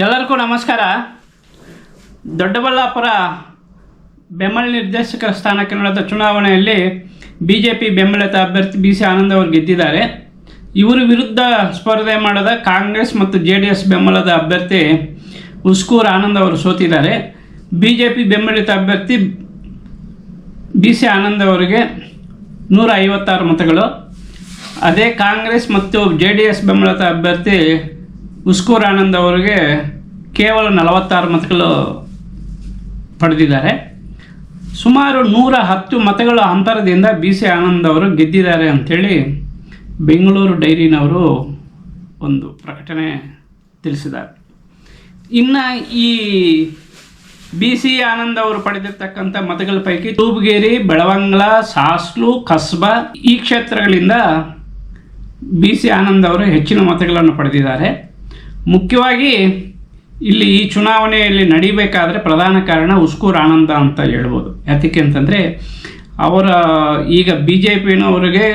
ಎಲ್ಲರಿಗೂ ನಮಸ್ಕಾರ. ದೊಡ್ಡಬಳ್ಳಾಪುರ ಬೆಂಬಲ ನಿರ್ದೇಶಕರ ಸ್ಥಾನಕ್ಕೆ ನಡೆದ ಚುನಾವಣೆಯಲ್ಲಿ ಬಿ ಜೆ ಪಿ ಬೆಂಬಲಿತ ಅಭ್ಯರ್ಥಿ ಬಿ ಸಿ ಆನಂದ್ ಅವರು ಗೆದ್ದಿದ್ದಾರೆ. ಇವರ ವಿರುದ್ಧ ಸ್ಪರ್ಧೆ ಮಾಡಿದ ಕಾಂಗ್ರೆಸ್ ಮತ್ತು ಜೆ ಡಿ ಎಸ್ ಬೆಂಬಲದ ಅಭ್ಯರ್ಥಿ ಉಸ್ಕೂರ್ ಆನಂದ್ ಅವರು ಸೋತಿದ್ದಾರೆ. ಬಿ ಜೆ ಪಿ ಬೆಂಬಲಿತ ಅಭ್ಯರ್ಥಿ ಬಿ ಸಿ ಆನಂದ್ ಅವರಿಗೆ ನೂರ ಐವತ್ತಾರು ಮತಗಳು. ಅದೇ ಕಾಂಗ್ರೆಸ್ ಮತ್ತು ಜೆ ಡಿ ಎಸ್ ಬೆಂಬಲಿತ ಅಭ್ಯರ್ಥಿ ಉಸ್ಕೂರ್ ಆನಂದ್ ಅವರಿಗೆ ಕೇವಲ ನಲವತ್ತಾರು ಮತಗಳು ಪಡೆದಿದ್ದಾರೆ. ಸುಮಾರು ನೂರ ಹತ್ತು ಮತಗಳ ಅಂತರದಿಂದ ಬಿ ಸಿ ಆನಂದ್ ಅವರು ಗೆದ್ದಿದ್ದಾರೆ ಅಂಥೇಳಿ ಬೆಂಗಳೂರು ಡೈರಿನವರು ಒಂದು ಪ್ರಕಟಣೆ ತಿಳಿಸಿದ್ದಾರೆ. ಇನ್ನು ಈ ಬಿ ಸಿ ಆನಂದ್ ಅವರು ಪಡೆದಿರ್ತಕ್ಕಂಥ ಮತಗಳ ಪೈಕಿ ತೂಬಗೇರಿ, ಬೆಳವಂಗ್ಲ, ಸಾಸ್ಲು, ಕಸ್ಬಾ ಈ ಕ್ಷೇತ್ರಗಳಿಂದ ಬಿ ಸಿ ಆನಂದ್ ಅವರು ಹೆಚ್ಚಿನ ಮತಗಳನ್ನು ಪಡೆದಿದ್ದಾರೆ. ಮುಖ್ಯವಾಗಿ ಇಲ್ಲಿ ಈ ಚುನಾವಣೆಯಲ್ಲಿ ನಡಿಬೇಕಾದ್ರೆ ಪ್ರಧಾನ ಕಾರಣ ಉಸ್ಕೂರ್ ಆನಂದ ಅಂತ ಹೇಳ್ಬೋದು. ಯಾತಕ್ಕೆ ಅಂತಂದರೆ ಅವರ ಈಗ ಬಿ ಜೆ ಪಿನವರಿಗೆ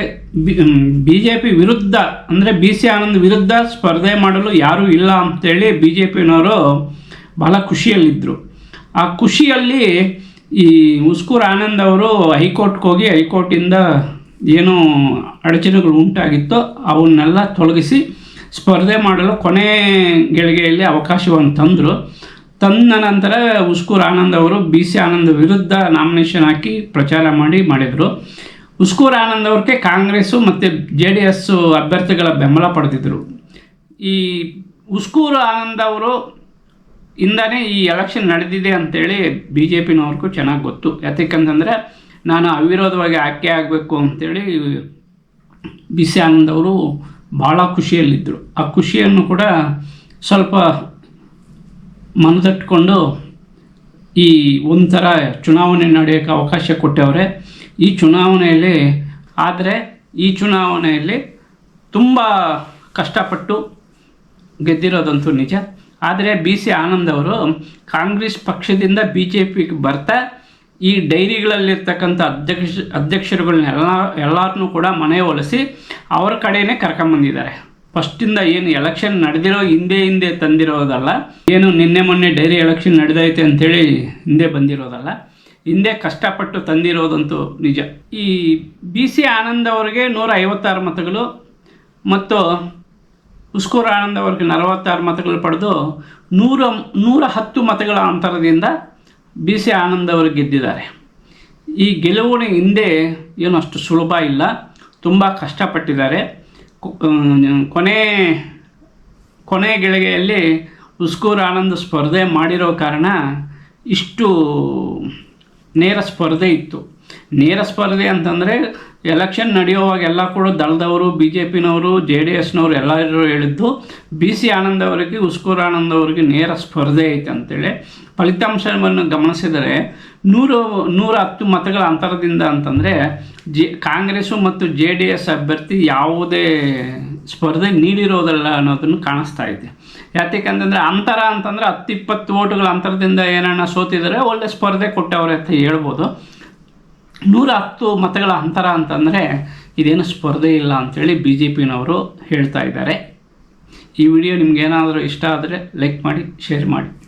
ಬಿ ಜೆ ಪಿ ವಿರುದ್ಧ, ಅಂದರೆ ಬಿ ಸಿ ಆನಂದ್ ವಿರುದ್ಧ ಸ್ಪರ್ಧೆ ಮಾಡಲು ಯಾರೂ ಇಲ್ಲ ಅಂತೇಳಿ ಬಿ ಜೆ ಪಿನವರು ಬಹಳ ಖುಷಿಯಲ್ಲಿದ್ದರು ಆ ಖುಷಿಯಲ್ಲಿ ಈ ಉಸ್ಕೂರ್ ಆನಂದ್ ಅವರು ಹೈಕೋರ್ಟ್ಗೆ ಹೋಗಿ ಹೈಕೋರ್ಟಿಂದ ಏನು ಅಡಚಣೆಗಳು ಉಂಟಾಗಿತ್ತೋ, ಅವನ್ನೆಲ್ಲ ತೊಲಗಿಸಿ ಸ್ಪರ್ಧೆ ಮಾಡಲು ಕೊನೆ ಗೆಳಿಗೆಯಲ್ಲಿ ಅವಕಾಶವನ್ನು ತಂದರು. ತಂದ ನಂತರ ಉಸ್ಕೂರ್ ಆನಂದ್ ಅವರು ಬಿ ಸಿ ಆನಂದ್ ವಿರುದ್ಧ ನಾಮಿನೇಷನ್ ಹಾಕಿ ಪ್ರಚಾರ ಮಾಡಿ ಮಾಡಿದರು. ಉಸ್ಕೂರ್ ಆನಂದ್ ಅವ್ರಿಗೆ ಕಾಂಗ್ರೆಸ್ಸು ಮತ್ತು ಜೆ ಡಿ ಎಸ್ ಅಭ್ಯರ್ಥಿಗಳ ಬೆಂಬಲ ಪಡೆದಿದ್ದರು ಈ ಉಸ್ಕೂರ್ ಆನಂದ್ ಅವರು ಇಂದನೇ ಈ ಎಲೆಕ್ಷನ್ ನಡೆದಿದೆ ಅಂತೇಳಿ ಬಿ ಜೆ ಪಿನವ್ರಿಗೂ ಚೆನ್ನಾಗಿ ಗೊತ್ತು. ಯಾತಕ್ಕಂತಂದರೆ ನಾನು ಅವಿರೋಧವಾಗಿ ಆಯ್ಕೆ ಆಗಬೇಕು ಅಂತೇಳಿ ಬಿ ಸಿ ಆನಂದ್ ಅವರು ಭಾಳ ಖುಷಿಯಲ್ಲಿದ್ದರು. ಆ ಖುಷಿಯನ್ನು ಕೂಡ ಸ್ವಲ್ಪ ಮನದಟ್ಟುಕೊಂಡು ಈ ಒಂಥರ ಚುನಾವಣೆ ನಡೆಯೋಕ್ಕೆ ಅವಕಾಶ ಕೊಟ್ಟವ್ರೆ. ಈ ಚುನಾವಣೆಯಲ್ಲಿ, ಆದರೆ ಈ ಚುನಾವಣೆಯಲ್ಲಿ ತುಂಬ ಕಷ್ಟಪಟ್ಟು ಗೆದ್ದಿರೋದಂತೂ ನಿಜ. ಆದರೆ ಬಿ ಸಿ ಆನಂದ್ ಅವರು ಕಾಂಗ್ರೆಸ್ ಪಕ್ಷದಿಂದ ಬಿ ಜೆ ಪಿಗೆ ಬರ್ತಾ ಈ ಡೈರಿಗಳಲ್ಲಿರ್ತಕ್ಕಂಥ ಅಧ್ಯಕ್ಷ ಅಧ್ಯಕ್ಷರುಗಳನ್ನೆಲ್ಲ ಎಲ್ಲರನ್ನೂ ಕೂಡ ಮನೆ ಒಲಿಸಿ ಅವ್ರ ಕಡೆಯೇ ಕರ್ಕೊಂಬಂದಿದ್ದಾರೆ ಫಸ್ಟಿಂದ ಏನು ಎಲೆಕ್ಷನ್ ನಡೆದಿರೋ ಹಿಂದೆ ಹಿಂದೆ ತಂದಿರೋದಲ್ಲ, ಏನು ನಿನ್ನೆ ಮೊನ್ನೆ ಡೈರಿ ಎಲೆಕ್ಷನ್ ನಡೆದೈತೆ ಅಂಥೇಳಿ ಹಿಂದೆ ಬಂದಿರೋದಲ್ಲ, ಹಿಂದೆ ಕಷ್ಟಪಟ್ಟು ತಂದಿರೋದಂತೂ ನಿಜ. ಈ ಬಿ ಸಿ ಆನಂದ್ ಅವರಿಗೆ ನೂರ ಐವತ್ತಾರು ಮತಗಳು ಮತ್ತು ಉಸ್ಕೂರು ಆನಂದ್ ಅವ್ರಿಗೆ ನಲವತ್ತಾರು ಮತಗಳು ಪಡೆದು ನೂರ ನೂರ ಹತ್ತು ಮತಗಳ ಅಂತರದಿಂದ ಬಿ ಸಿ ಆನಂದ್ ಅವರು ಗೆದ್ದಿದ್ದಾರೆ. ಈ ಗೆಲುವಿನ ಹಿಂದೆ ಏನು ಅಷ್ಟು ಸುಲಭ ಇಲ್ಲ. ತುಂಬ ಕಷ್ಟಪಟ್ಟಿದ್ದಾರೆ. ಕೊನೆ ಕೊನೆ ಗೆಳಿಗೆಯಲ್ಲಿ ಉಸ್ಕೂರ್ ಆನಂದ್ ಸ್ಪರ್ಧೆ ಮಾಡಿರೋ ಕಾರಣ ಇಷ್ಟು ನೇರ ಸ್ಪರ್ಧೆ ಇತ್ತು. ನೇರ ಸ್ಪರ್ಧೆ ಅಂತಂದರೆ ಎಲೆಕ್ಷನ್ ನಡೆಯುವಾಗೆಲ್ಲ ಕೂಡ ದಳದವರು ಬಿ ಜೆ ಪಿನವರು ಜೆ ಡಿ ಎಸ್ನವರು ಎಲ್ಲರೂ ಹೇಳಿದ್ದು, ಬಿ ಸಿ ಆನಂದ್ ಅವರಿಗೆ, ಉಸ್ಕೂರ್ ಆನಂದ್ ಅವರಿಗೆ ನೇರ ಸ್ಪರ್ಧೆ ಐತೆ ಅಂತೇಳಿ. ಫಲಿತಾಂಶವನ್ನು ಗಮನಿಸಿದರೆ ನೂರು, ನೂರ ಹತ್ತು ಮತಗಳ ಅಂತರದಿಂದ ಅಂತಂದರೆ, ಜೆ, ಕಾಂಗ್ರೆಸ್ಸು ಮತ್ತು ಜೆ ಡಿ ಎಸ್ ಅಭ್ಯರ್ಥಿ ಯಾವುದೇ ಸ್ಪರ್ಧೆ ನೀಡಿರೋದಲ್ಲ ಅನ್ನೋದನ್ನು ಕಾಣಿಸ್ತಾ ಇದೆ. ಯಾತಕ್ಕಂತಂದರೆ ಅಂತರ ಅಂತಂದರೆ ಹತ್ತು ಇಪ್ಪತ್ತು ಓಟುಗಳ ಅಂತರದಿಂದ ಏನನ್ನ ಸೋತಿದರೆ ಒಳ್ಳೆ ಸ್ಪರ್ಧೆ ಕೊಟ್ಟವರೆ ಅಂತ ಹೇಳ್ಬೋದು. ನೂರ ಹತ್ತು ಮತಗಳ ಅಂತರ ಅಂತಂದರೆ ಇದೇನು ಸ್ಪರ್ಧೆ ಇಲ್ಲ ಅಂಥೇಳಿ ಬಿ ಜೆ ಪಿನವರು ಹೇಳ್ತಾ ಇದ್ದಾರೆ. ಈ ವಿಡಿಯೋ ನಿಮಗೇನಾದರೂ ಇಷ್ಟ ಆದರೆ ಲೈಕ್ ಮಾಡಿ ಶೇರ್ ಮಾಡಿ.